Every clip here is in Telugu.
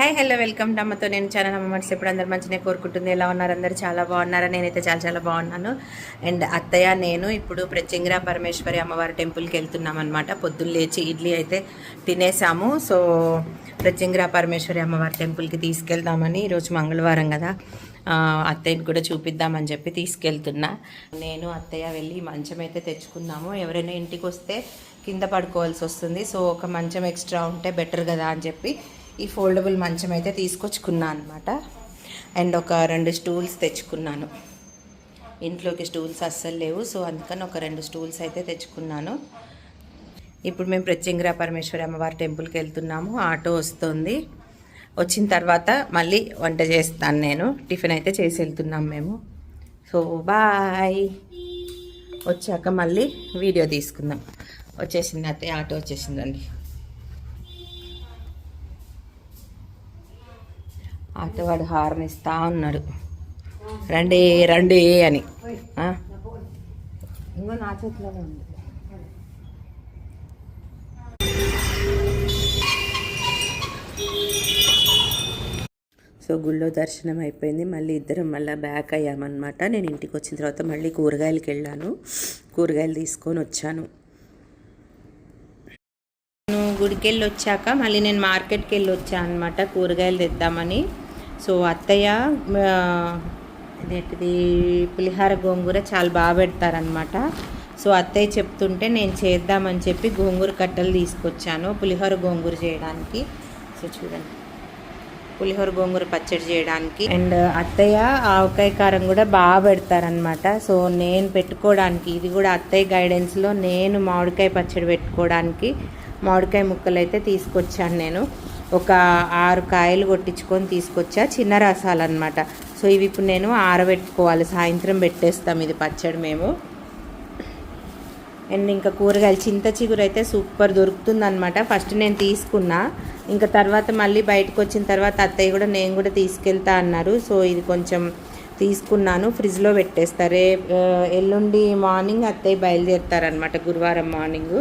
హాయ్ హలో వెల్కమ్ అమ్మతో నేను చాలా మనసు ఎప్పుడు అందరు మంచిగా కోరుకుంటుంది. ఎలా ఉన్నారు అందరు? చాలా బాగున్నారు? నేనైతే చాలా చాలా బాగున్నాను. అండ్ అత్తయ్య నేను ఇప్పుడు ప్రత్యంగిరా పరమేశ్వరి అమ్మవారి టెంపుల్కి వెళ్తున్నాం అనమాట పొద్దున్న లేచి ఇడ్లీ అయితే తినేసాము. సో ప్రత్యంగిరా పరమేశ్వరి అమ్మవారి టెంపుల్కి తీసుకెళ్దామని ఈరోజు మంగళవారం కదా. అత్తయ్యని కూడా చూపిద్దామని చెప్పి తీసుకెళ్తున్నా. నేను అత్తయ్య వెళ్ళి మంచం అయితే తెచ్చుకున్నాము ఎవరైనా ఇంటికి వస్తే కింద పడుకోవాల్సి వస్తుంది. సో ఒక మంచం ఎక్స్ట్రా ఉంటే బెటర్ కదా అని చెప్పి ఈ ఫోల్డబుల్ మంచం అయితే తీసుకొచ్చుకున్నా అనమాట అండ్ ఒక రెండు స్టూల్స్ తెచ్చుకున్నాను. ఇంట్లోకి స్టూల్స్ అస్సలు లేవు సో అందుకని ఒక రెండు స్టూల్స్ అయితే తెచ్చుకున్నాను. ఇప్పుడు మేము ప్రత్యంగిరా పరమేశ్వరి అమ్మవారి టెంపుల్కి వెళ్తున్నాము. ఆటో వస్తుంది. వచ్చిన తర్వాత మళ్ళీ వంట చేస్తాను నేను. టిఫిన్ అయితే చేసి వెళ్తున్నాం మేము. So bye. వచ్చాక మళ్ళీ వీడియో తీసుకుందాం. వచ్చేసింది అయితే ఆటో వచ్చేసిందండి. ఆటో వాడు హార్న్ ఇస్తా ఉన్నాడు. రండి రండి అని? ఇంకో నా చేతిలోనే ఉంది. సో గుళ్ళో దర్శనం అయిపోయింది. మళ్ళీ ఇద్దరం మళ్ళీ బ్యాక్ అయ్యామన్నమాట. నేను ఇంటికి వచ్చిన తర్వాత మళ్ళీ కూరగాయలకి వెళ్ళాను. కూరగాయలు తీసుకొని వచ్చాను. నేను గుడికి వెళ్ళి వచ్చాక మళ్ళీ నేను మార్కెట్కి వెళ్ళి వచ్చాను అనమాట కూరగాయలు తెద్దామని. సో అత్తయ్య ఆ, ఇదేంటిది పులిహార గోంగూర చాలా బాగా పెడతారనమాట సో అత్తయ్య చెప్తుంటే నేను చేద్దామని చెప్పి గోంగూర కట్టలు తీసుకొచ్చాను పులిహోర గోంగూర చేయడానికి. సో చూడండి పులిహోర గోంగూర పచ్చడి చేయడానికి. అండ్ అత్తయ్య ఆవకాయ కారం కూడా బాగా పెడతారనమాట సో నేను పెట్టుకోవడానికి ఇది కూడా అత్తయ్య గైడెన్స్లో నేను మామిడికాయ పచ్చడి పెట్టుకోవడానికి మామిడికాయ ముక్కలు అయితే తీసుకొచ్చాను నేను. ఒక ఆరు కాయలు కొట్టించుకొని తీసుకొచ్చా చిన్న రసాలు అనమాట సో ఇవి ఇప్పుడు నేను ఆరబెట్టుకోవాలి. సాయంత్రం పెట్టేస్తాం ఇది పచ్చడి మేము. అండ్ ఇంకా కూరగాయలు. చింత చిగురు అయితే సూపర్ దొరుకుతుంది అనమాట ఫస్ట్ నేను తీసుకున్నా. ఇంకా తర్వాత మళ్ళీ బయటకు వచ్చిన తర్వాత అత్తయ్య కూడా నేను కూడా తీసుకెళ్తా అన్నారు. సో ఇది కొంచెం తీసుకున్నాను. ఫ్రిడ్జ్లో పెట్టేస్తారు రేపు ఎల్లుండి మార్నింగ్ అత్తయ్య బయలుదేరుతారనమాట గురువారం మార్నింగ్.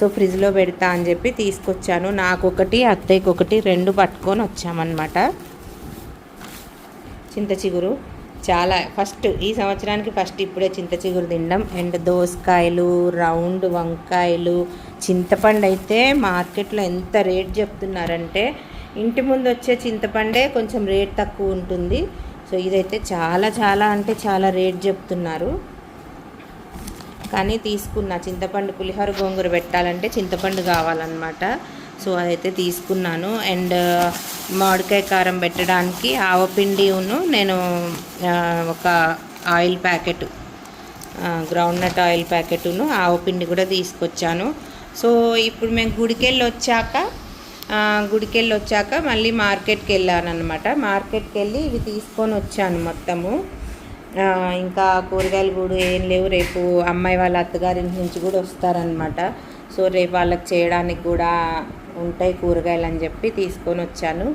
సో ఫ్రిడ్జ్లో పెడతా అని చెప్పి తీసుకొచ్చాను. నాకు ఒకటి అత్తయ్యకి ఒకటి రెండు పట్టుకొని వచ్చామన్నమాట. చింత చిగురు. చాలా ఫస్ట్ ఈ సంవత్సరానికి ఫస్ట్ ఇప్పుడే చింత చిగురు తినడం అండ్ దోసకాయలు రౌండ్ వంకాయలు చింతపండు అయితే మార్కెట్లో ఎంత రేట్ చెప్తున్నారంటే ఇంటి ముందు వచ్చే చింతపండే కొంచెం రేట్ తక్కువ ఉంటుంది. సో ఇదైతే చాలా చాలా అంటే చాలా రేట్ చెప్తున్నారు. కానీ తీసుకున్న చింతపండు పులిహోర గోంగూర పెట్టాలంటే చింతపండు కావాలన్నమాట. సో అదైతే తీసుకున్నాను. అండ్ మామిడికాయ కారం పెట్టడానికి ఆవపిండిను నేను ఒక oil packet groundnut oil ప్యాకెట్ను ఆవపిండి కూడా తీసుకొచ్చాను. సో ఇప్పుడు మేము గుడికెళ్ళి వచ్చాక గుడికెళ్ళి వచ్చాక మళ్ళీ మార్కెట్కి వెళ్ళాను అనమాట మార్కెట్కి వెళ్ళి ఇవి తీసుకొని వచ్చాను మొత్తము. ఇంకా కూరగాయలు కూడా ఏం లేవు. రేపు అమ్మాయి వాళ్ళ అత్తగారింటి నుంచి కూడా వస్తారనమాట సో రేపు వాళ్ళకి చేయడానికి కూడా ఉంటాయి కూరగాయలు అని చెప్పి తీసుకొని వచ్చాను.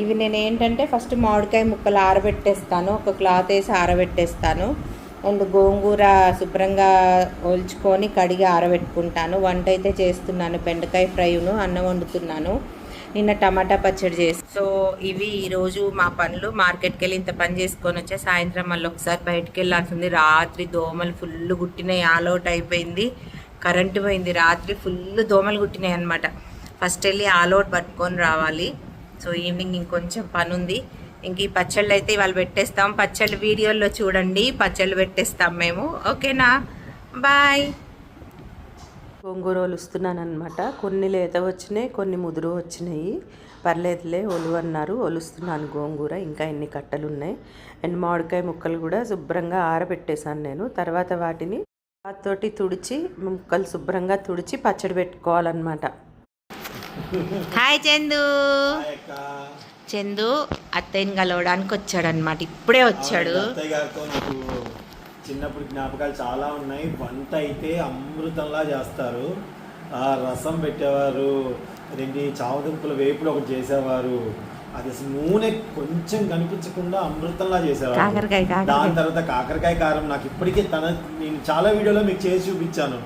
ఇవి నేను ఏంటంటే ఫస్ట్ మామిడికాయ ముక్కలు ఆరబెట్టేస్తాను. ఒక క్లాత్ వేసి ఆరబెట్టేస్తాను. అండ్ గోంగూర శుభ్రంగా ఒల్చుకొని కడిగి ఆరబెట్టుకుంటాను. వంట అయితే చేస్తున్నాను. బెండకాయ ఫ్రైను అన్నం వండుతున్నాను. నిన్న టమాటా పచ్చడి చేసి సో ఇవి ఈరోజు మా పనులు. మార్కెట్కి వెళ్ళి ఇంత పని చేసుకొని వచ్చే సాయంత్రం మళ్ళీ ఒకసారి బయటకు వెళ్ళాల్సింది రాత్రి దోమలు ఫుల్ గుట్టినాయి. ఆల్అవుట్ అయిపోయింది. కరెంటు పోయింది. రాత్రి ఫుల్ దోమలు కుట్టినాయి అనమాట ఫస్ట్ వెళ్ళి ఆల్అవుట్ పట్టుకొని రావాలి. సో ఈవినింగ్ ఇంకొంచెం పని ఉంది ఇంక ఈ పచ్చళ్ళు అయితే ఇవాళ పెట్టేస్తాం. పచ్చళ్ళు వీడియోలో చూడండి. పచ్చళ్ళు పెట్టేస్తాం మేము. ఓకేనా? బాయ్. గోంగూర ఒలుస్తున్నాను అనమాట కొన్ని లేత వచ్చినాయి కొన్ని ముదురు వచ్చినాయి. పర్లేదులే ఒలు అన్నారు ఒలుస్తున్నాను గోంగూర. ఇంకా ఎన్ని కట్టలు ఉన్నాయి అండ్ మామిడికాయ ముక్కలు కూడా శుభ్రంగా ఆరబెట్టేశాను నేను. తర్వాత వాటిని తోటి తుడిచి ముక్కలు శుభ్రంగా తుడిచి పచ్చడి పెట్టుకోవాలన్నమాట. హాయ్ చందు. చందు అత్తయ్యని కలవడానికి వచ్చాడనమాట ఇప్పుడే వచ్చాడు. అత్తయ్య గారితో నాకు చిన్నప్పుడు జ్ఞాపకాలు చాలా ఉన్నాయి. వంట అయితే అమృతంలా చేస్తారు. ఆ రసం పెట్టేవారు అదేంటి చావదుంపుల వేపుడు ఒకటి చేసేవారు. అది అసలు నూనె కొంచెం కనిపించకుండా అమృతంలా చేసేవారు. దాని తర్వాత కాకరకాయ కారం నాకు ఇప్పటికీ తన నేను చాలా వీడియోలో మీకు చేసి చూపించాను.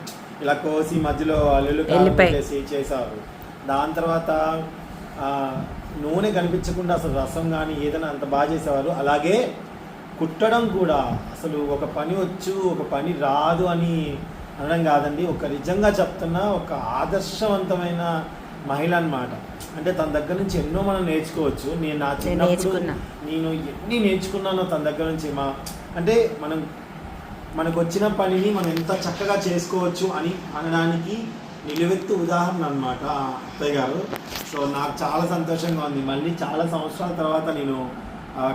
ఇలా కోసి మధ్యలో అల్లులు. పెట్టేసి చేసేవారు. దాని తర్వాత నూనె కనిపించకుండా అసలు రసం కానీ ఏదైనా అంత బాగా చేసేవారు. అలాగే కుట్టడం కూడా అసలు ఒక పని వచ్చు ఒక పని రాదు అని అనడం కాదండి. ఒక నిజంగా చెప్తున్నా ఒక ఆదర్శవంతమైన మహిళ అన్నమాట. అంటే తన దగ్గర నుంచి ఎన్నో మనం నేర్చుకోవచ్చు. నేను నా చిన్నప్పుడు. నేను ఎన్ని నేర్చుకున్నానో తన దగ్గర నుంచి మా అంటే మనం మనకు వచ్చిన పనిని మనం ఎంత చక్కగా చేసుకోవచ్చు అని అనడానికి నిలువెత్తు ఉదాహరణ అనమాట అత్తయ్య గారు. సో నాకు చాలా సంతోషంగా ఉంది. మళ్ళీ చాలా సంవత్సరాల తర్వాత నేను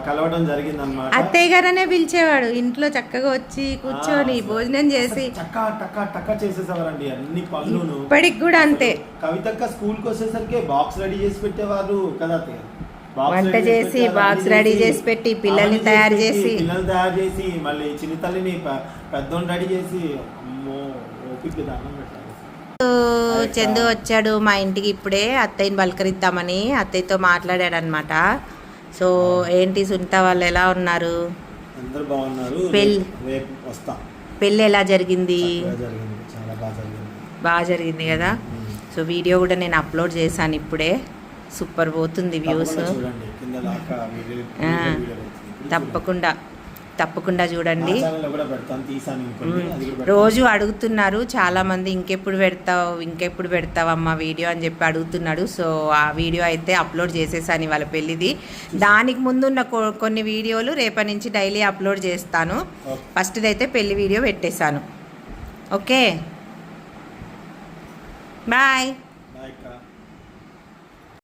కలవడం జరిగింది అనమాట అత్తయ్య గారనే పిలిచేవాడు. ఇంట్లో చక్కగా వచ్చి కూర్చొని భోజనం చేసి. చక్క టక్క టక్క చేసేసేవారండి అన్ని ఇప్పటికి కూడా అంతే. కవితక్క స్కూల్కి వచ్చేసరికి బాక్స్ రెడీ చేసి పెట్టేవారు కదా అత్తయ్య? వంట చేసి, అన్ని ready చేసి పెట్టి, పిల్లల్ని తయారు చేసి. పిల్లల్ని తయారు చేసి మళ్ళీ చిన్న తల్లిని పెద్దోని రెడీ చేసి అమ్మో ఓపిక దానం పెట్టాలి చందు వచ్చాడు మా ఇంటికి ఇప్పుడే. అత్తయ్యని పలకరిద్దామని అత్తయ్యతో మాట్లాడాడు అనమాట సో ఏంటి సునీత వాళ్ళు ఎలా ఉన్నారు? అందరు బాగున్నారు. పెళ్ళి. రేపు- రేపు వస్తా. పెళ్ళి ఎలా జరిగింది? చక్కగా జరిగింది. చాలా బాగా జరిగింది. బాగా జరిగింది కదా? సో వీడియో కూడా నేను అప్లోడ్ చేశాను ఇప్పుడే. సూపర్ పోతుంది వ్యూస్. తప్పకుండా. తప్పకుండా చూడండి. రోజు అడుగుతున్నారు చాలా మంది ఇంకెప్పుడు పెడతావు ఇంకెప్పుడు పెడతావమ్మా వీడియో అని చెప్పి అడుగుతున్నాడు సో ఆ వీడియో అయితే అప్లోడ్ చేసేసాను ఇవాళ పెళ్ళిది. దానికి ముందు ఉన్న కొ- కొన్ని వీడియోలు రేపటి నుంచి డైలీ అప్లోడ్ చేస్తాను. ఫస్ట్ది అయితే పెళ్ళి వీడియో పెట్టేశాను. ఓకే? బాయ్.